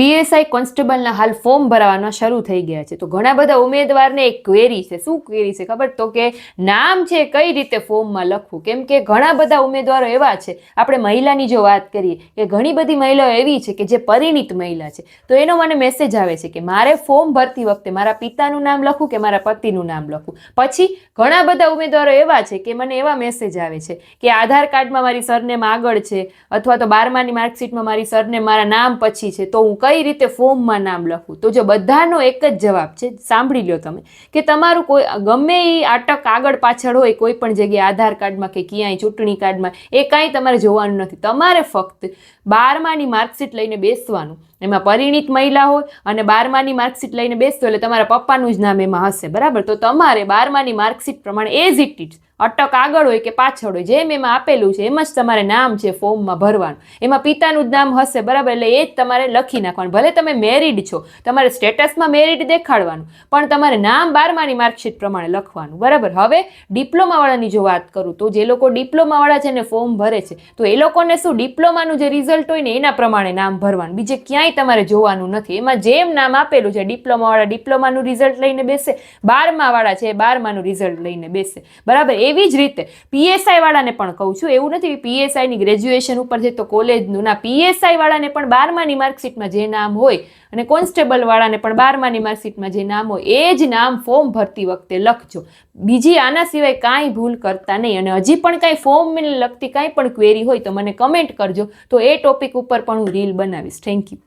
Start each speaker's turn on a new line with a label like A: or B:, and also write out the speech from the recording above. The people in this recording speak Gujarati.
A: પીએસઆઈ કોન્સ્ટેબલના હાલ ફોર્મ ભરાવાના શરૂ થઈ ગયા છે. તો ઘણા બધા ઉમેદવારને એક ક્વેરી છે. શું ક્વેરી છે ખબર? તો કે નામ છે, કઈ રીતે ફોર્મમાં લખવું? કેમ કે ઘણા બધા ઉમેદવારો એવા છે. આપણે મહિલાની જો વાત કરીએ, કે ઘણી બધી મહિલાઓ એવી છે કે જે પરિણિત મહિલા છે. તો એનો મને મેસેજ આવે છે કે મારે ફોર્મ ભરતી વખતે મારા પિતાનું નામ લખવું કે મારા પતિનું નામ લખવું? પછી ઘણા બધા ઉમેદવારો એવા છે કે મને એવા મેસેજ આવે છે કે આધાર કાર્ડમાં મારી સરનેમ આગળ છે, અથવા તો બારમાની માર્કશીટમાં મારી સરનેમ મારા નામ પછી છે, તો હું કઈ રીતે ફોર્મમાં નામ લખું તો જો બધાનો એક જ જવાબ છે, સાંભળી લ્યો તમે, કે તમારું કોઈ, ગમે એ અટક આગળ પાછળ હોય, કોઈ પણ જગ્યાએ આધાર કાર્ડમાં કે ક્યાંય, ચૂંટણી કાર્ડમાં, એ કાંઈ તમારે જોવાનું નથી. તમારે ફક્ત બારમાની માર્કશીટ લઈને બેસવાનું. એમાં પરિણિત મહિલા હોય અને બારમાની માર્કશીટ લઈને બેસતો એટલે તમારા પપ્પાનું જ નામ એમાં હશે, બરાબર? તો તમારે બારમાની માર્કશીટ પ્રમાણે એઝ ઇટ ઇટ અટક આગળ હોય કે પાછળ હોય, જેમ એમાં આપેલું છે, એમ જ તમારે નામ છે ફોર્મમાં ભરવાનું. એમાં પિતાનું જ નામ હશે, બરાબર? એટલે એ જ તમારે લખી નાખવાનું. ભલે તમે મેરિડ છો, તમારે સ્ટેટસમાં મેરિડ દેખાડવાનું, પણ તમારે નામ બારમાની માર્કશીટ પ્રમાણે લખવાનું. બરાબર? હવે ડિપ્લોમાવાળાની જો વાત કરું તો જે લોકો ડિપ્લોમાવાળા છે ને ફોર્મ ભરે છે, તો એ લોકોને શું ડિપ્લોમાનું જે રિઝલ્ટ હોય ને એના પ્રમાણે નામ ભરવાનું. બીજે ક્યાંય તમારે જોવાનું નથી. એમાં જેમ નામ આપેલું છે ડિપ્લોમાવાળા ડિપ્લોમાનું રિઝલ્ટ લઈને બેસે, બારમાવાળા છે બારમાનું રિઝલ્ટ લઈને બેસે. બરાબર? એવી જ રીતે પીએસઆઈ વાળાને પણ કહું છું. એવું નથી પીએસઆઈની ગ્રેજ્યુએશન ઉપર છે તો કોલેજનું ના. પીએસઆઈ વાળાને પણ બારમાની માર્કશીટમાં જે નામ હોય અને કોન્સ્ટેબલ વાળાને પણ બારમાની માર્કશીટમાં જે નામ હોય, એ જ નામ ફોર્મ ભરતી વખતે લખજો. બીજી આના સિવાય કાંઈ ભૂલ કરતા નહીં અને હજી પણ કાંઈ ફોર્મને લગતી કાંઈ પણ ક્વેરી હોય તો મને કમેન્ટ કરજો. તો એ ટોપિક ઉપર પણ હું રીલ બનાવીશ. Thank you